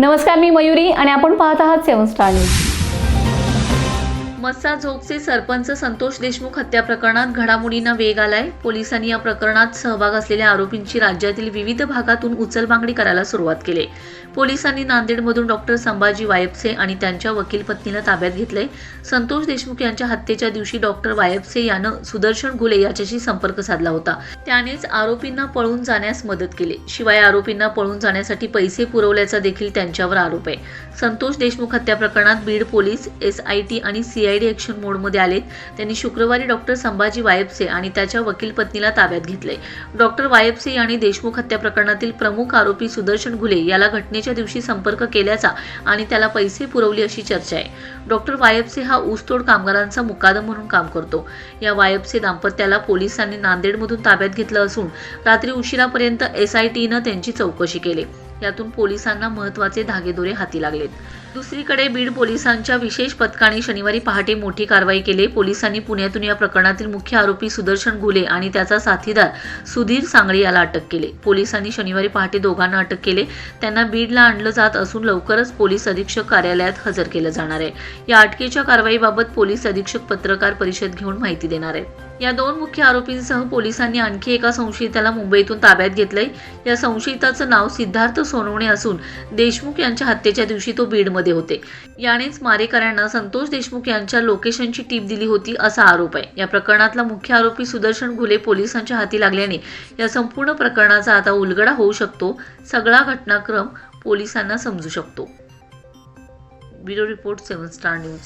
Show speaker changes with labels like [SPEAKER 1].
[SPEAKER 1] नमस्कार मी मयुरी आणि आपण पाहत आहात सेवन स्टार न्यूज.
[SPEAKER 2] मस्सा झोकचे सरपंच संतोष देशमुख हत्या प्रकरणात घडामोडींना वेग आलाय. पोलिसांनी या प्रकरणात सहभाग असलेल्या आरोपींची राज्यातील विविध भागातून उचलबांगडी करायला सुरुवात केली. पोलिसांनी नांदेडमधून डॉक्टर संभाजी वायपसे आणि त्यांच्या वकील पत्नीला ताब्यात घेतले संतोष देशमुख यांच्या हत्येच्या दिवशी डॉक्टर वायपसे यानं सुदर्शन घुले याच्याशी संपर्क साधला होता. त्यानेच आरोपींना पळून जाण्यास मदत केली. शिवाय आरोपींना पळून जाण्यासाठी पैसे पुरवल्याचा देखील त्यांच्यावर आरोप आहे. संतोष देशमुख हत्या प्रकरणात बीड पोलीस एसआयटी आणि सीआयडी ॲक्शन मोडमध्ये आलेत. त्यांनी शुक्रवारी डॉक्टर संभाजी वायपसे आणि त्याच्या वकील पत्नीला ताब्यात घेतले डॉक्टर वायपसे यांनी देशमुख हत्या प्रकरणातील प्रमुख आरोपी सुदर्शन घुले याला घटने घटनेच्या दिवशी संपर्क केल्याचा आणि त्याला पैसे पुरवले अशी चर्चा आहे. डॉक्टर वायपसे हा ऊसतोड कामगारांचा मुकादम म्हणून काम करतो. या वायपसे दाम्पत्याला पोलिसांनी नांदेडमधून ताब्यात घेतलं असून रात्री उशिरापर्यंत एसआयटीनं त्यांची चौकशी केली. यातून पोलिसांना महत्त्वाचे धागेदोरे हाती लागलेत. दुसरीकडे बीड पोलिसांच्या विशेष पथकाने शनिवारी पहाटे मोठी कारवाई केली. पोलिसांनी पुण्यातून या प्रकरणातील मुख्य आरोपी सुदर्शन घुले आणि त्याचा साथीदार सुधीर सांगळे याला अटक केली. पोलिसांनी शनिवारी पहाटे दोघांना अटक केले. त्यांना बीडला आणलं जात असून लवकरच पोलीस अधीक्षक कार्यालयात हजर केलं जाणार आहे. या अटकेच्या कारवाईबाबत पोलीस अधीक्षक पत्रकार परिषद घेऊन माहिती देणार आहेत. या दोन मुख्य आरोपींसह पोलिसांनी आणखी एका संशयिताला मुंबईतून ताब्यात घेतलंय. या संशयिताचं नाव सिद्धार्थ सोनवणे असून देशमुख यांच्या हत्येच्या दिवशी तो बीडमध्ये होते. यानेच मारेकऱ्यांना संतोष देशमुख यांच्या लोकेशनची टीप दिली होती असा आरोप आहे. या प्रकरणातला मुख्य आरोपी सुदर्शन घुले पोलिसांच्या हाती लागल्याने या संपूर्ण प्रकरणाचा आता उलगडा होऊ शकतो. सगळा घटनाक्रम पोलिसांना समजू शकतो. Bureau report seven star news.